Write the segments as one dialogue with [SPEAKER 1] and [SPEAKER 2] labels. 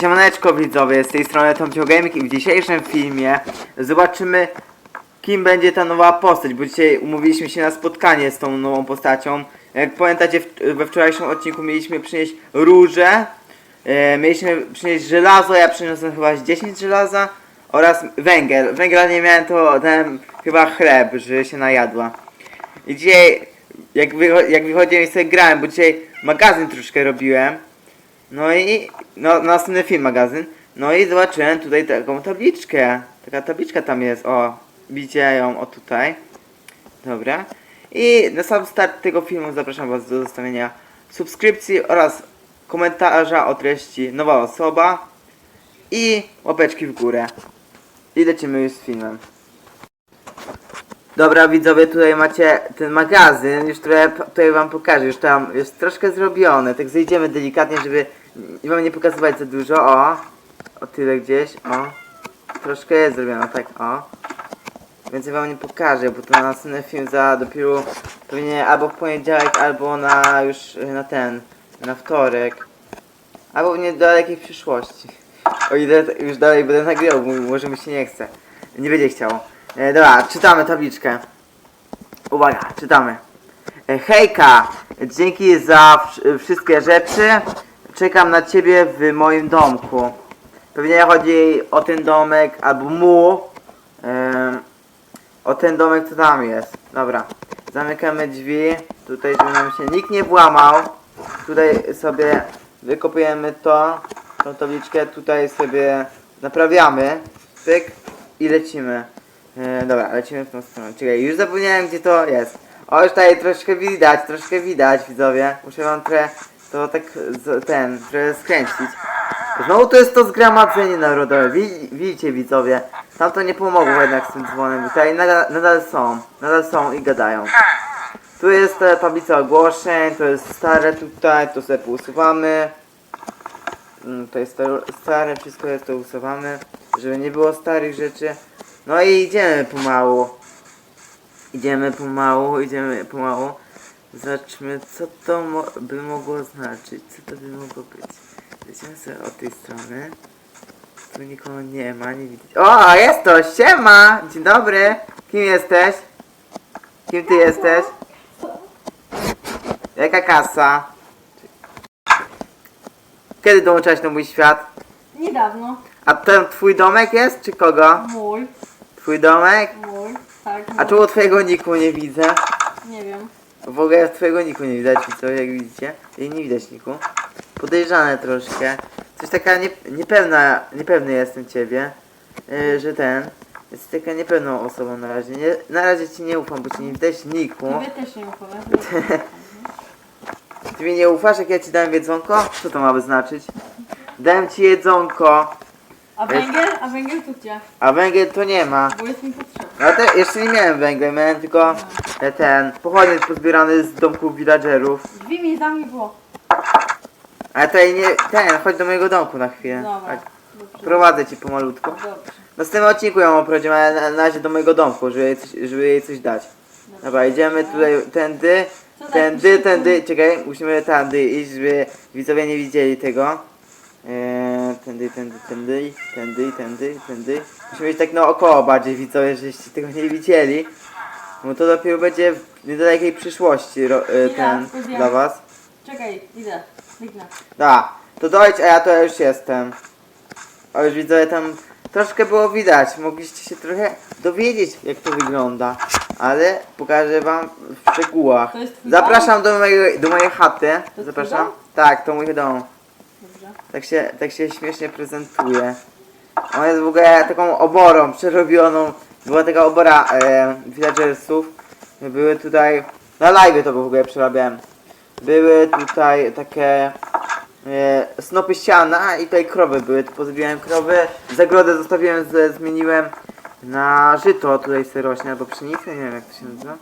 [SPEAKER 1] Siemaneczko widzowie, z tej strony Tomcio Gaming i w dzisiejszym filmie zobaczymy kim będzie ta nowa postać, bo dzisiaj umówiliśmy się na spotkanie z tą nową postacią. Jak pamiętacie we wczorajszym odcinku mieliśmy przynieść róże, e, mieliśmy przynieść żelazo, ja przyniosłem chyba z 10 żelaza oraz węgiel. Węgla nie miałem to dałem chyba chleb, że się najadła. I dzisiaj jak, wycho- jak wychodziłem i sobie grałem, bo dzisiaj magazyn troszkę robiłem. No i no, następny film magazyn. No i zobaczyłem tutaj taką tabliczkę. Taka tabliczka tam jest, o. Widzicie ją, o tutaj. Dobra. I na sam start tego filmu zapraszam Was do zostawienia subskrypcji oraz komentarza o treści nowa osoba i łapeczki w górę. I lecimy już z filmem. Dobra widzowie, tutaj macie ten magazyn, już trochę tutaj wam pokażę, już tam jest troszkę zrobione, tak zejdziemy delikatnie, żeby n- wam nie pokazywać za dużo, o, o tyle gdzieś, o, troszkę jest zrobione, tak, o, więcej wam nie pokażę, bo to na następny film za dopiero pewnie albo w poniedziałek, albo na już y, na ten, na wtorek, albo w niedalekiej przyszłości, o ile już dalej będę nagrywał, bo może mi się nie chce, nie będzie chciało. E, dobra, czytamy tabliczkę. Uwaga, czytamy. E, hejka, dzięki za wsz- wszystkie rzeczy. Czekam na ciebie w moim domku. Pewnie chodzi o ten domek albo mu. Em, o ten domek co tam jest. Dobra. Zamykamy drzwi. Tutaj, żeby nam się nikt nie włamał. Tutaj sobie wykopujemy to. Tą tabliczkę. Tutaj sobie naprawiamy. Pyk. I lecimy. E, dobra, lecimy w tą stronę. Czekaj, już zapomniałem gdzie to jest. O, już tutaj troszkę widać, troszkę widać widzowie. Muszę wam trochę to tak ten, trochę skręcić. Znowu to jest to zgromadzenie narodowe. Wi- Widzicie widzowie, tam to nie pomogło jednak z tym dzwonem. Tutaj nadal, nadal są, nadal są i gadają. Tu jest ta tablica ogłoszeń, to jest stare tutaj, to sobie usuwamy. Mm, To jest stare, wszystko jest to usuwamy, żeby nie było starych rzeczy. No i idziemy pomału. Idziemy pomału, idziemy pomału. Zobaczmy, co to mo by mogło znaczyć, co to by mogło być. Lecimy sobie od tej strony. Tu nikogo nie ma, nie widać. O, jest to! Siema! Dzień dobry! Kim jesteś? Kim ty jesteś? Jaka kasa? Kiedy dołączałeś na mój świat?
[SPEAKER 2] Niedawno.
[SPEAKER 1] A ten twój domek jest, czy kogo?
[SPEAKER 2] Mój.
[SPEAKER 1] Twój domek?
[SPEAKER 2] Mój. Tak.
[SPEAKER 1] A
[SPEAKER 2] mój.
[SPEAKER 1] czemu twojego niku nie widzę?
[SPEAKER 2] Nie wiem.
[SPEAKER 1] W ogóle twojego niku nie widać, co jak widzicie? I nie widać niku. Podejrzane troszkę. Coś taka nie, niepewna, niepewny jestem ciebie, yy, że ten. Jest taka niepewną osobą na razie. Nie, na razie ci nie ufam, bo ci nie widać niku.
[SPEAKER 2] Tobie też nie ufam.
[SPEAKER 1] Ty mi nie ufasz, jak ja ci dałem jedzonko? Co to ma znaczyć? Dałem ci jedzonko,
[SPEAKER 2] A węgiel? A węgiel tu gdzie?
[SPEAKER 1] a węgiel to nie ma.
[SPEAKER 2] Bo jest mi potrzebny.
[SPEAKER 1] No te, jeszcze nie miałem węgla, miałem tylko e, ten pochodnie pozbierany z domków villagerów.
[SPEAKER 2] Drzwi mi za mnie było.
[SPEAKER 1] Ale tutaj nie, ten, chodź do mojego domku na chwilę.
[SPEAKER 2] Dobra.
[SPEAKER 1] Chodź.
[SPEAKER 2] Dobrze.
[SPEAKER 1] Prowadzę ci pomalutku.
[SPEAKER 2] Dobrze.
[SPEAKER 1] W następnym odcinku ją oprowadziłem, ale na, na razie do mojego domku, żeby jej coś, żeby jej coś dać. Dobra, idziemy tutaj tędy,
[SPEAKER 2] Co tak
[SPEAKER 1] tędy, tędy, czekaj, musimy tędy iść, żeby widzowie nie widzieli tego. Tędy, tędy, tędy, tędy, tędy, tędy. Musimy iść tak naokoło bardziej widzowie, żeście tego nie widzieli. Bo to dopiero będzie w niedalekiej przyszłości ro, e, ten dla was.
[SPEAKER 2] Czekaj, idę. Biegnę.
[SPEAKER 1] Da, to dojdź, a ja to już jestem. O już widzę tam troszkę było widać, mogliście się trochę dowiedzieć jak to wygląda, ale pokażę wam w szczegółach.
[SPEAKER 2] To jest twój
[SPEAKER 1] Zapraszam do mojej, do mojej chaty.
[SPEAKER 2] twój
[SPEAKER 1] Zapraszam.
[SPEAKER 2] dom?
[SPEAKER 1] Tak, to mój dom.
[SPEAKER 2] Dobrze.
[SPEAKER 1] Tak się, tak się śmiesznie prezentuje. On jest w ogóle taką oborą przerobioną. Była taka obora e, villagersów. Były tutaj. Na live to w ogóle przerabiałem. Były tutaj takie e, snopy siana i tutaj krowy były. Tu pozbiłem krowy. Zagrodę zostawiłem, z, zmieniłem na żyto tutaj sobie rośnie, albo pszenicę, nie wiem jak to się nazywa.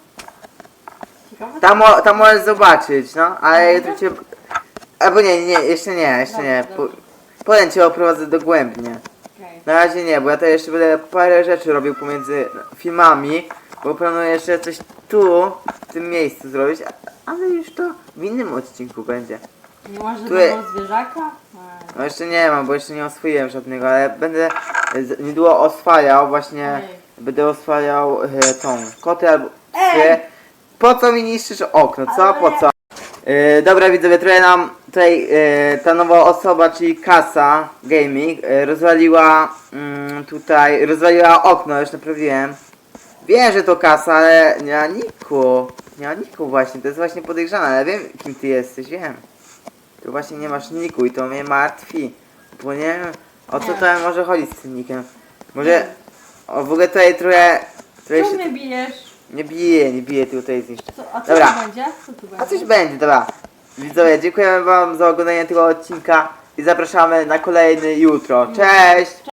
[SPEAKER 2] Ciekawe?
[SPEAKER 1] Tam, mo- tam możesz zobaczyć, no, ale jutro cię... Albo nie, nie, jeszcze nie, jeszcze nie.
[SPEAKER 2] Dobrze,
[SPEAKER 1] Po,
[SPEAKER 2] dobrze.
[SPEAKER 1] potem cię oprowadzę dogłębnie.
[SPEAKER 2] Okej.
[SPEAKER 1] Na razie nie, bo ja to jeszcze będę parę rzeczy robił pomiędzy filmami, bo planuję jeszcze coś tu, w tym miejscu zrobić, a- ale już to w innym odcinku będzie.
[SPEAKER 2] Nie masz żadnego zwierzaka? Ej.
[SPEAKER 1] No jeszcze nie mam, bo jeszcze nie oswoiłem żadnego, ale będę z- niedługo oswajał właśnie.
[SPEAKER 2] Ej.
[SPEAKER 1] Będę oswajał e, tą kotę albo
[SPEAKER 2] Ej!
[SPEAKER 1] Po co mi niszczysz okno, co? Po co? E, dobra widzowie, trochę nam tutaj e, ta nowa osoba, czyli Kasa Gaming e, rozwaliła mm, tutaj, rozwaliła okno, już naprawiłem. Wiem, że to Kasa, ale nie ma niku. Nie ma niku właśnie, to jest właśnie podejrzane, ale wiem kim ty jesteś, wiem. Tu właśnie nie masz niku i to mnie martwi. Bo nie wiem o co tutaj może chodzić z tym nikiem. Może... O, w ogóle tutaj trochę... trochę
[SPEAKER 2] Czemu
[SPEAKER 1] się...
[SPEAKER 2] mnie bijesz?
[SPEAKER 1] Nie bije, nie bije tutaj zniszczę.
[SPEAKER 2] Co, a co
[SPEAKER 1] Dobra.
[SPEAKER 2] tu będzie? Co tu będzie?
[SPEAKER 1] A coś będzie, dobra. Widzowie, dziękujemy wam za oglądanie tego odcinka i zapraszamy na kolejny jutro. Cześć!